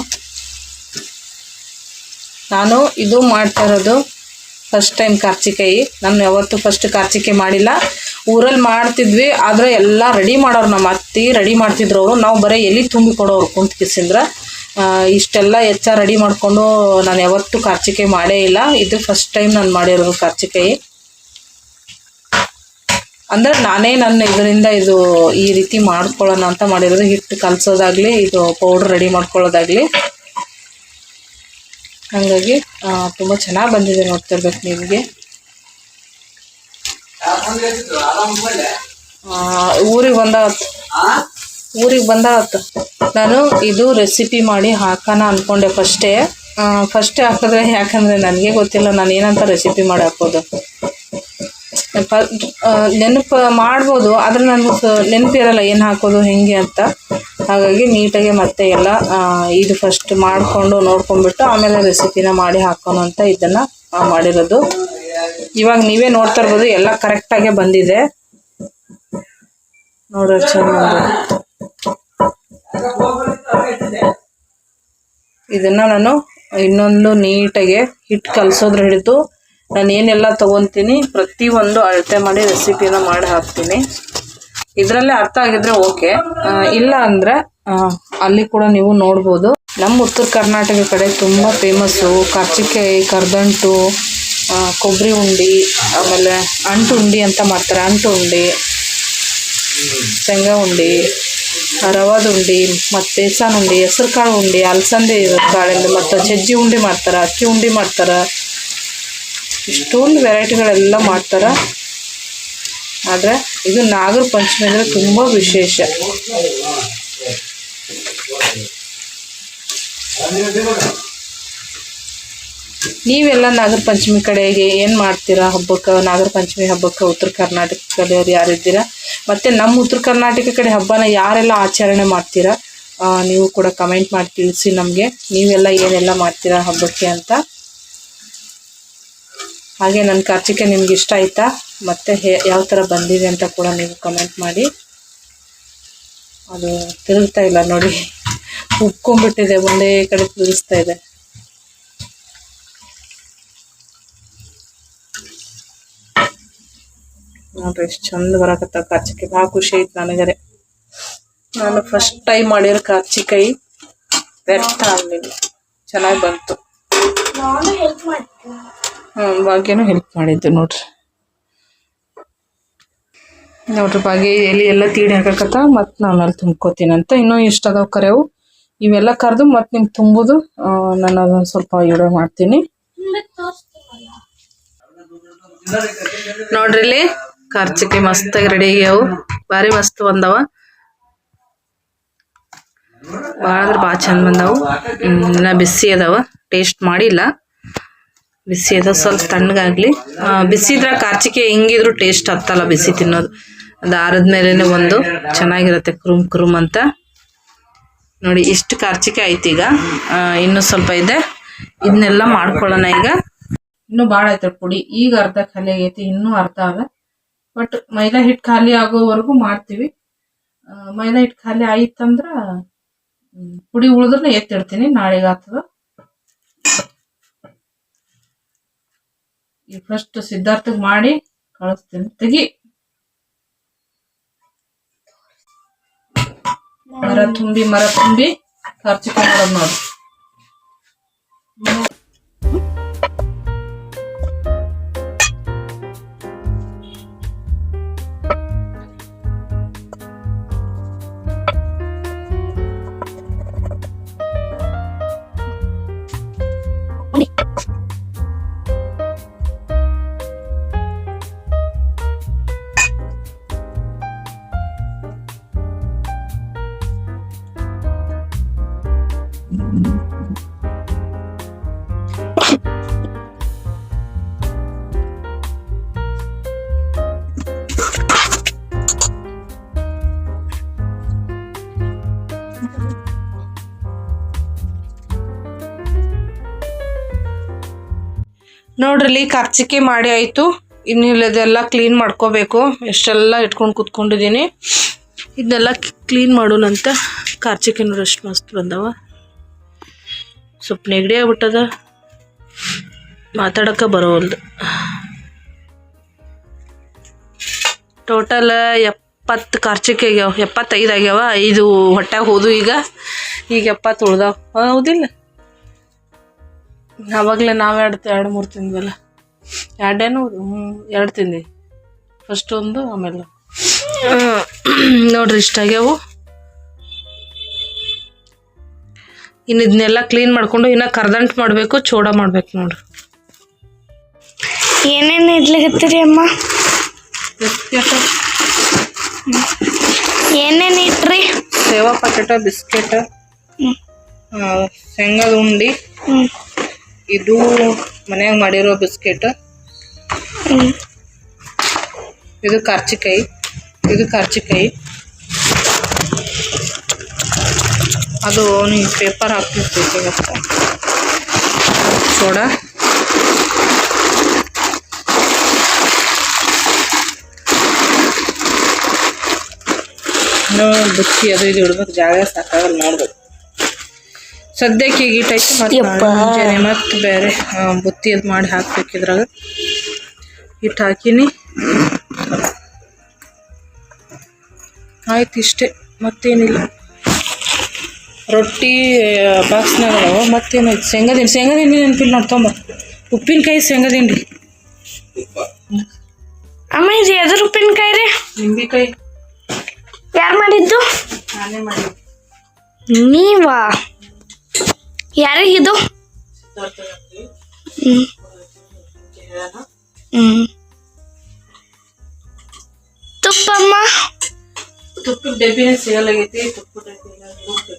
ನಾನು ಇದು ಮಾಡ್ತಾ ಇರೋದು ಫಸ್ಟ್ ಟೈಮ್ ಕಾರ್ಚಿಕಾಯಿ ನಾನು ಯಾವತ್ತೂ ಫಸ್ಟ್ ಕಾರ್ಚಿಕೆ ಮಾಡಿಲ್ಲ. ಊರಲ್ಲಿ ಮಾಡ್ತಿದ್ವಿ, ಆದರೆ ಎಲ್ಲ ರೆಡಿ ಮಾಡೋರು ನಮ್ಮ ಅತ್ತಿ ರೆಡಿ ಮಾಡ್ತಿದ್ರು ಅವರು. ನಾವು ಬರೀ ಎಲ್ಲಿ ತುಂಬಿ ಕೊಡೋರು ಕುಂತ್ ಕಿಸಿಂದ್ರೆ. ಇಷ್ಟೆಲ್ಲ ಹೆಚ್ಚ ರೆಡಿ ಮಾಡಿಕೊಂಡು ನಾನು ಯಾವತ್ತೂ ಕಾರ್ಚಿಕೆ ಮಾಡೇ ಇಲ್ಲ. ಇದು ಫಸ್ಟ್ ಟೈಮ್ ನಾನು ಮಾಡಿರೋದು ಕಾರ್ಚಿಕಾಯಿ ಅಂದ್ರೆ ನಾನೇ ನನ್ನ ಇದರಿಂದ ಇದು ಈ ರೀತಿ ಮಾಡ್ಕೊಳ್ಳೋಣ ಅಂತ ಮಾಡಿರೋದು. ಹಿಟ್ಟು ಕಲಸೋದಾಗಲಿ, ಇದು ಪೌಡ್ರ್ ರೆಡಿ ಮಾಡ್ಕೊಳ್ಳೋದಾಗ್ಲಿ. ಹಾಗಾಗಿ ತುಂಬ ಚೆನ್ನಾಗಿ ಬಂದಿದೆ ನೋಡ್ತಿರ್ಬೇಕು ನಿಮಗೆ. ಊರಿಗೆ ಬಂದಾಗತ್ತು ಊರಿಗೆ ಬಂದಾವತ್ತು ನಾನು ಇದು ರೆಸಿಪಿ ಮಾಡಿ ಹಾಕೋಣ ಅಂದ್ಕೊಂಡೆ ಫಸ್ಟೇ. ಫಸ್ಟೇ ಹಾಕಿದ್ರೆ ಯಾಕಂದರೆ ನನಗೆ ಗೊತ್ತಿಲ್ಲ ನಾನು ಏನಂತ ರೆಸಿಪಿ ಮಾಡಿ ಹಾಕೋದು. ನೆನಪು ಮಾಡ್ಬೋದು, ಆದರೆ ನನಗೆ ನೆನಪಿರಲ್ಲ ಏನು ಹಾಕೋದು, ಹೆಂಗೆ ಅಂತ. ಹಾಗಾಗಿ ನೀಟಾಗಿ ಮತ್ತೆ ಎಲ್ಲ ಇದು ಫಸ್ಟ್ ಮಾಡಿಕೊಂಡು ನೋಡ್ಕೊಂಡ್ಬಿಟ್ಟು ಆಮೇಲೆ ರೆಸಿಪಿನ ಮಾಡಿ ಹಾಕೋಣ ಅಂತ ಇದನ್ನು ಮಾಡಿರೋದು. ಇವಾಗ ನೀವೇ ನೋಡ್ತಾ ಇರ್ಬೋದು, ಎಲ್ಲ ಕರೆಕ್ಟಾಗೆ ಬಂದಿದೆ. ನೋಡ್ರಿ ಚೆನ್ನಾಗಿ ಇದನ್ನ ನಾನು ಇನ್ನೊಂದು ನೀಟಾಗಿ ಹಿಟ್ಟು ಕಲಸೋದ್ರ ಹಿಡಿದು ನಾನು ಏನೆಲ್ಲ ತಗೊತೀನಿ, ಪ್ರತಿಯೊಂದು ಅಳತೆ ಮಾಡಿ ರೆಸಿಪಿನ ಮಾಡಿ ಹಾಕ್ತೀನಿ. ಇದರಲ್ಲೇ ಅರ್ಥ ಆಗಿದ್ರೆ ಓಕೆ. ಇಲ್ಲ ಅಂದ್ರೆ ಅಲ್ಲಿ ಕೂಡ ನೀವು ನೋಡ್ಬೋದು. ನಮ್ಮ ಉತ್ತರ ಕರ್ನಾಟಕ ಕಡೆ ತುಂಬ ಫೇಮಸ್ಸು ಕರ್ಚಿಕಾಯಿ, ಕರ್ದಂಟು ಕೊಬ್ಬರಿ ಉಂಡಿ, ಆಮೇಲೆ ಅಂಟು ಉಂಡಿ ಅಂತ ಮಾಡ್ತಾರೆ. ಅಂಟು ಉಂಡಿ, ಶೇಂಗಾ ಉಂಡಿ, ರವಾದ ಉಂಡಿ, ಮತ್ತು ಬೇಸನ್ ಉಂಡಿ ಹೆಸರು ಕಾಳು ಉಂಡಿ, ಅಲಸಂದೆ ಕಾಳಿಂದ ಮತ್ತು ಜಜ್ಜಿ ಉಂಡಿ ಮಾಡ್ತಾರೆ, ಅಕ್ಕಿ ಉಂಡಿ ಮಾಡ್ತಾರೆ. ಇಷ್ಟೊಂದು ವೆರೈಟಿಗಳೆಲ್ಲ ಮಾಡ್ತಾರೆ. ಆದರೆ ಇದು ನಾಗರ ಪಂಚಮಿ ಅಂದರೆ ತುಂಬ ವಿಶೇಷ. ನೀವೆಲ್ಲ ನಾಗರ ಪಂಚಮಿ ಕಡೆಗೆ ಏನು ಮಾಡ್ತೀರಾ ಹಬ್ಬಕ್ಕೆ? ನಾಗರ ಪಂಚಮಿ ಹಬ್ಬಕ್ಕೆ ಉತ್ತರ ಕರ್ನಾಟಕ ಕಡೆಯವ್ರು ಯಾರಿದ್ದೀರಾ ಮತ್ತು ನಮ್ಮ ಉತ್ತರ ಕರ್ನಾಟಕ ಕಡೆ ಹಬ್ಬನ ಯಾರೆಲ್ಲ ಆಚರಣೆ ಮಾಡ್ತೀರಾ? ನೀವು ಕೂಡ ಕಮೆಂಟ್ ಮಾಡಿ ತಿಳಿಸಿ ನಮಗೆ. ನೀವೆಲ್ಲ ಏನೆಲ್ಲ ಮಾಡ್ತೀರಾ ಹಬ್ಬಕ್ಕೆ ಅಂತ. ಹಾಗೆ ನನ್ನ ಖರ್ಚಿಕೆ ನಿಮ್ಗೆ ಇಷ್ಟ ಆಯ್ತಾ? ಮತ್ತೆ ಯಾವ ಥರ ಬಂದಿದೆ ಅಂತ ಕೂಡ ನೀವು ಕಮೆಂಟ್ ಮಾಡಿ. ಅದು ತಿರುಗ್ತಾ ಇಲ್ಲ ನೋಡಿ. ಉಪ್ಕೊಂಡ್ಬಿಟ್ಟಿದೆ ಒಂದೇ ಕಡೆ ತಿರುಗಿಸ್ತಾ ಇದೆ. ನೋಡ್ರಿ, ಎಷ್ಟು ಚಂದ ಬರಕತ್ತ ಕಾರ್ಚಿಕಾಯಿ ಭಾಳ ಖುಷಿ ಆಯ್ತು ನನಗರೆ. ನಾನು ಫಸ್ಟ್ ಟೈಮ್ ಮಾಡಿರೋ ಕಾರ್ಚಿಕಾಯಿ ವ್ಯರ್ಥ ಆಗಲಿಲ್ಲ. ಚೆನ್ನಾಗಿ ಬಂತು. ಭಾಗ್ಯನೂ ಹೆಲ್ಪ್ ಮಾಡಿದ್ದು ನೋಡ್ರಿ. ನೋಡ್ರಿ ಭಾಗ್ಯ ಎಲ್ಲಿ ಎಲ್ಲ ತೀಡಿ ಹಾಕಕತ್ತ, ಮತ್ತು ನಾನು ಅಲ್ಲಿ ತುಂಬ್ಕೋತೀನಂತ. ಇನ್ನೂ ಇಷ್ಟ ಅದಾವ ಕರೆವು ಇವೆಲ್ಲ ಕರೆದು ಮತ್ತು ನಿಮ್ಗೆ ತುಂಬುದು ನಾನು ಅದೊಂದು ಸ್ವಲ್ಪ ವಿಡಿಯೋ ಮಾಡ್ತೀನಿ. ನೋಡ್ರಿ ಇಲ್ಲಿ ಖರ್ಚಿಗೆ ಮಸ್ತಾಗಿ ರೆಡಿ ಆಗ್ಯಾವು ಭಾರಿ ಮಸ್ತ್ ಬಂದವ. ಭಾಳ ಅಂದ್ರೆ ಭಾಳ ಚಂದ ಬಂದವು. ಇನ್ನ ಬಿಸಿ ಅದಾವ. ಟೇಸ್ಟ್ ಮಾಡಿಲ್ಲ. ಬಿಸಿ ಅದ ಸ್ವಲ್ಪ ತಣ್ಣಗಾಗ್ಲಿ. ಬಿಸಿದ್ರೆ ಕಾರ್ಚಿಕೆ ಹೆಂಗಿದ್ರು ಟೇಸ್ಟ್ ಹತ್ತಲ್ಲ ಬಿಸಿ ತಿನ್ನೋದು. ಅದು ಆರದ ಮೇಲೇ ಒಂದು ಚೆನ್ನಾಗಿರುತ್ತೆ, ಕ್ರೂಮ್ ಕ್ರೂಮ್ ಅಂತ. ನೋಡಿ, ಇಷ್ಟು ಕಾರ್ಚಿಕೆ ಆಯ್ತು ಈಗ. ಇನ್ನು ಸ್ವಲ್ಪ ಇದೆ. ಇದನ್ನೆಲ್ಲ ಮಾಡ್ಕೊಳ್ಳೋಣ ಈಗ. ಇನ್ನೂ ಭಾಳ ಐತೆ ಪುಡಿ. ಈಗ ಅರ್ಧ ಖಾಲಿ ಆಗೈತಿ, ಇನ್ನೂ ಅರ್ಧ ಅದ. ಬಟ್ ಮೈದಾ ಹಿಟ್ಟು ಖಾಲಿ ಆಗೋವರೆಗೂ ಮಾಡ್ತೀವಿ. ಮೈದಾ ಹಿಟ್ಟು ಖಾಲಿ ಆಯ್ತಂದ್ರ ಪುಡಿ ಉಳಿದ್ರೆ ಎತ್ತಿಡ್ತೀನಿ ನಾಳೆಗೆ ಈಗ ಫಸ್ಟ್ ಸಿದ್ಧಾರ್ಥಗ್ ಮಾಡಿ ಕಳಿಸ್ತೀನಿ. ತೆಗಿ. ಮರ ತುಂಬಿ ಮರ ತುಂಬಿ ಖರ್ಚು ಮಾಡೋದು ನೋಡಿ. ನೋಡ್ರಲ್ಲಿ ಕರ್ಚಿಕೆ ಮಾಡಿ ಆಯಿತು. ಇನ್ನು ಇಲ್ಲದೆಲ್ಲ ಕ್ಲೀನ್ ಮಾಡ್ಕೋಬೇಕು. ಎಷ್ಟೆಲ್ಲ ಇಟ್ಕೊಂಡು ಕೂತ್ಕೊಂಡಿದ್ದೀನಿ. ಇದನ್ನೆಲ್ಲ ಕ್ಲೀನ್ ಮಾಡೋಣಂತ. ಕಾರ್ಚಿಕೆ ನೋಡಿ ಎಷ್ಟು ಮಸ್ತ್ ಬಂದವ. ಸ್ವಲ್ಪ ನೆಗಡಿ ಆಗ್ಬಿಟ್ಟದ. ಮಾತಾಡೋಕೆ ಬರೋವಲ್ದು. ಟೋಟಲ್ ಎಪ್ಪತ್ತು ಖರ್ಚಕ್ಕೆ ಆಗ್ಯಾವ, ಎಪ್ಪತ್ತೈದು ಆಗ್ಯಾವ, ಐದು ಹೊಟ್ಟೆಗೆ ಹೋದು ಈಗ. ಈಗ ಎಪ್ಪತ್ತು ಉಳ್ದಾವ. ಹೌದಿಲ್ಲ. ಆವಾಗಲೇ ನಾವು ಎರಡು ಎರಡು ಮೂರು ತಿಂದ್ವಲ್ಲ. ಎರಡೇನು ಎರಡು ತಿಂದಿ ಫಸ್ಟ್ ಒಂದು, ಆಮೇಲೆ. ನೋಡ್ರಿ ಇಷ್ಟ ಇಷ್ಟಾಗ್ಯಾವು. ಇನ್ನು ಇದನ್ನೆಲ್ಲ ಕ್ಲೀನ್ ಮಾಡ್ಕೊಂಡು ಇನ್ನು ಕರ್ದಂಟು ಮಾಡಬೇಕು ಚೂಡ ಮಾಡ್ಬೇಕು ನೋಡ್ರಿ. ಏನೇನು ಇಡ್ಲಿಕತ್ತೀರಿ ಅಮ್ಮ? ಏನೇನು ಇಟ್ರಿ? ಸೇವಾ ಪಾಕೆಟ ಬಿಸ್ಕೆಟ್ ಶೇಂಗಾದ ಉಂಡಿ ಹ್ಞೂ ಇದು ಮನ್ಯಾಗ ಮಾಡಿರೋ ಬಿಸ್ಕೆಟ್ ಹ್ಞೂ ಇದು ಕಾರ್ಚಿಕಾಯಿ ಇದು ಕಾರ್ಚಿಕಾಯಿ. ಅದು ನೀವು ಪೇಪರ್ ಹಾಕ್ಲಿಕ್ಕೆ ಸೋಡಾ? ಇನ್ನೂ ಬುತ್ತಿ ಅದು ಇದು ಇಡ್ಬೇಕು ಜಾಗ ಸಾಕಾಗಲ್ಲ ನೋಡ್ಬೇಕು. ಸದ್ಯಕ್ಕೆ ಈಗ ಇಟ್ಟೈತಿ ಮತ್ತೆ. ಮುಂಜಾನೆ ಮತ್ತೆ ಬೇರೆ ಬುತ್ತಿ ಅದು ಮಾಡಿ ಹಾಕ್ಬೇಕಿದ್ರಾಗ ಇದ್ರಾಗ. ಹಿಟ್ಟು ಹಾಕಿನಿ. ಆಯ್ತು ಇಷ್ಟೇ ಮತ್ತೇನಿಲ್ಲ. ರೊಟ್ಟಿ ಬಾಕ್ಸ್ನಾಗ ಅದಾವ ಮತ್ತೇನಾಯ್ತು? ಶೇಂಗಾ ದಿಂಡಿ ಶೇಂಗಾ ದಿಂಡಿ ನೆನಪಿಲ್ಲ ನೋಡ್ತೊಂಬ ಉಪ್ಪಿನಕಾಯಿ ಶೇಂಗದಿಂಡಿ ಅಮ್ಮ ಇದು ಎದ್ರ ಉಪ್ಪಿನಕಾಯಿ ರೀ? ನಿಂಬಿಕಾಯಿ. ಯಾರು ಮಾಡಿದ್ದು? ನಾನೇ ನೀವಾ? ಯಾರಿಗಿದು ಹ್ಞೂ ಹ್ಞೂ ತುಪ್ಪಮ್ಮ ತುಪ್ಪದ ಡಬ್ಬಿನೇ ಸಿಗಲಾಗೈತಿ ತುಪ್ಪದ ಡಬ್ಬಿ.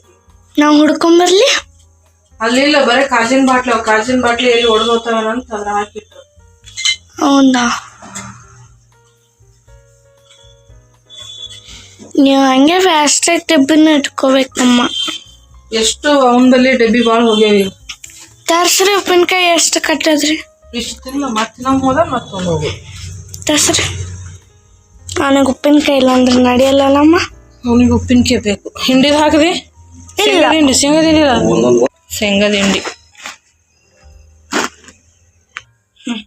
ನಾವು ಹುಡ್ಕೊಂಬರ್ಲಿ ಅಲ್ಲಿಲ್ಲ ಬರೀ ಕಾಜಿನ ಬಾಟ್ಲಿ ಅವು ಕಾಜಿನ ಬಾಟ್ಲಿ ಎಲ್ಲಿ ಹೊಡೆದೋತಾವ ಅಂತ ಅದ್ರ ಹಾಕಿಟ್ಟು ಹೌದಾ? ನೀವು ಹಂಗೆ ಫಾಸ್ಟಾಗಿ ಡಬ್ಬಿನ ಇಟ್ಕೋಬೇಕಮ್ಮ ಎಷ್ಟು ಅವನದಲ್ಲಿ ಡಬ್ಬಿ ಭಾಳ ಹೋಗ್ಯಾವ ಈಗ? ತರ್ಸ್ರಿ ಉಪ್ಪಿನಕಾಯಿ ಎಷ್ಟು ಕಟ್ಟದ್ರಿ? ಇಷ್ಟು ತಿನ್ನ ಮತ್ತೆ ನಾವು ಹೋದ ಮತ್ತೊಂದು ಹೋಗು ತರ್ಸ್ರಿ ನನಗೆ ಉಪ್ಪಿನಕಾಯಿ ಇಲ್ಲ ಅಂದ್ರೆ ನಡೆಯಲ್ಲಮ್ಮ ಅವನಿಗೆ ಉಪ್ಪಿನಕಾಯಿ ಬೇಕು. ಹಿಂಡಿದ್ ಹಾಕದೆ? ಇಲ್ಲ? ಶೇಂಗಾ ದಿಂಡಿ ಹ್ಮ್.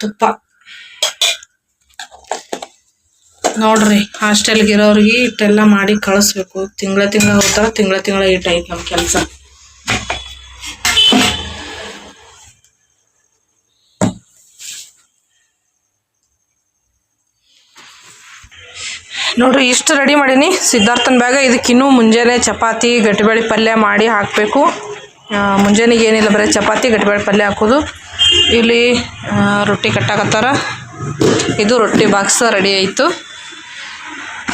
ತುಪ್ಪ. ನೋಡ್ರಿ ಹಾಸ್ಟೆಲ್ಗೆ ಇರೋರಿಗೆ ಇಟ್ಟೆಲ್ಲ ಮಾಡಿ ಕಳಿಸ್ಬೇಕು. ತಿಂಗಳ ತಿಂಗಳ ಹೋಗ್ತಾರ ತಿಂಗಳ ತಿಂಗಳ ಇಟ್ಟೈತೆ ನಮ್ಮ ಕೆಲಸ. ನೋಡ್ರಿ, ಇಷ್ಟು ರೆಡಿ ಮಾಡೀನಿ. ಸಿದ್ಧಾರ್ಥನ ಬ್ಯಾಗ ಇದಕ್ಕಿನ್ನೂ ಮುಂಜಾನೆ ಚಪಾತಿ, ಗಟ್ಟಿಬೇಳೆ ಪಲ್ಯ ಮಾಡಿ ಹಾಕಬೇಕು. ಮುಂಜಾನೆಗೆ ಏನಿಲ್ಲ, ಬರೀ ಚಪಾತಿ, ಗಟ್ಟಿಬೇಳೆ ಪಲ್ಯ ಹಾಕೋದು. ಇಲ್ಲಿ ರೊಟ್ಟಿ ಕಟ್ಟಾಕತ್ತಾರ. ಇದು ರೊಟ್ಟಿ ಬಾಕ್ಸ ರೆಡಿ ಆಯಿತು.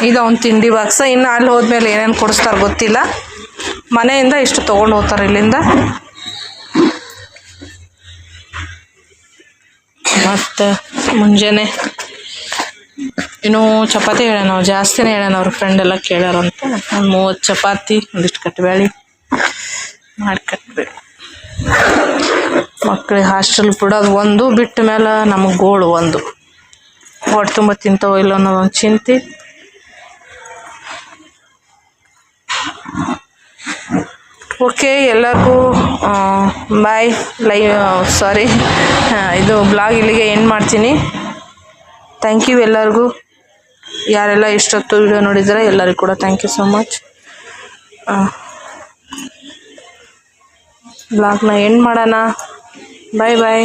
ಇದು ಅವ್ನ ತಿಂಡಿ ಬಾಕ್ಸ. ಇನ್ನು ಅಲ್ಲಿ ಹೋದ್ಮೇಲೆ ಏನೇನು ಕೊಡಿಸ್ತಾರೆ ಗೊತ್ತಿಲ್ಲ. ಮನೆಯಿಂದ ಇಷ್ಟು ತೊಗೊಂಡು ಹೋಗ್ತಾರೆ ಇಲ್ಲಿಂದ. ಮತ್ತು ಮುಂಜಾನೆ ಇನ್ನೂ ಚಪಾತಿ ಹೇಳೋಣ, ಜಾಸ್ತಿನೇ ಹೇಳೋಣ ಅವ್ರ ಫ್ರೆಂಡ್ ಎಲ್ಲ ಕೇಳ್ಯಾರಂತ ಒಂದು ಮೂವತ್ತು ಚಪಾತಿ, ಒಂದಿಷ್ಟು ಕಟ್ಬೇಳಿ ಮಾಡಿ ಕಟ್ಬೇಕು. ಮಕ್ಳಿಗೆ ಹಾಸ್ಟೆಲ್ ಬಿಡೋದು ಒಂದು, ಬಿಟ್ಟ ಮೇಲೆ ನಮಗೆ ಗೋಳು ಒಂದು. ಹೊಟ್ಟೆ ತುಂಬ ತಿಂತಾವೋ ಇಲ್ಲ ಅನ್ನೋದೊಂದು ಚಿಂತೆ. ಓಕೆ ಎಲ್ಲರಿಗೂ ಬಾಯ್ ಲೈ ಸಾರಿ ಇದು ಬ್ಲಾಗ್ ಇಲ್ಲಿಗೆ ಎಂಡ್ ಮಾಡ್ತೀನಿ. ಥ್ಯಾಂಕ್ ಯು ಎಲ್ಲರಿಗೂ. ಯಾರೆಲ್ಲ ಇಷ್ಟೊತ್ತು ವಿಡಿಯೋ ನೋಡಿದರೆ ಎಲ್ಲರಿಗೂ ಕೂಡ ಥ್ಯಾಂಕ್ ಯು ಸೊ ಮಚ್ ಬ್ಲಾಗ್ನ ಎಂಡ್ ಮಾಡೋಣ. Bye bye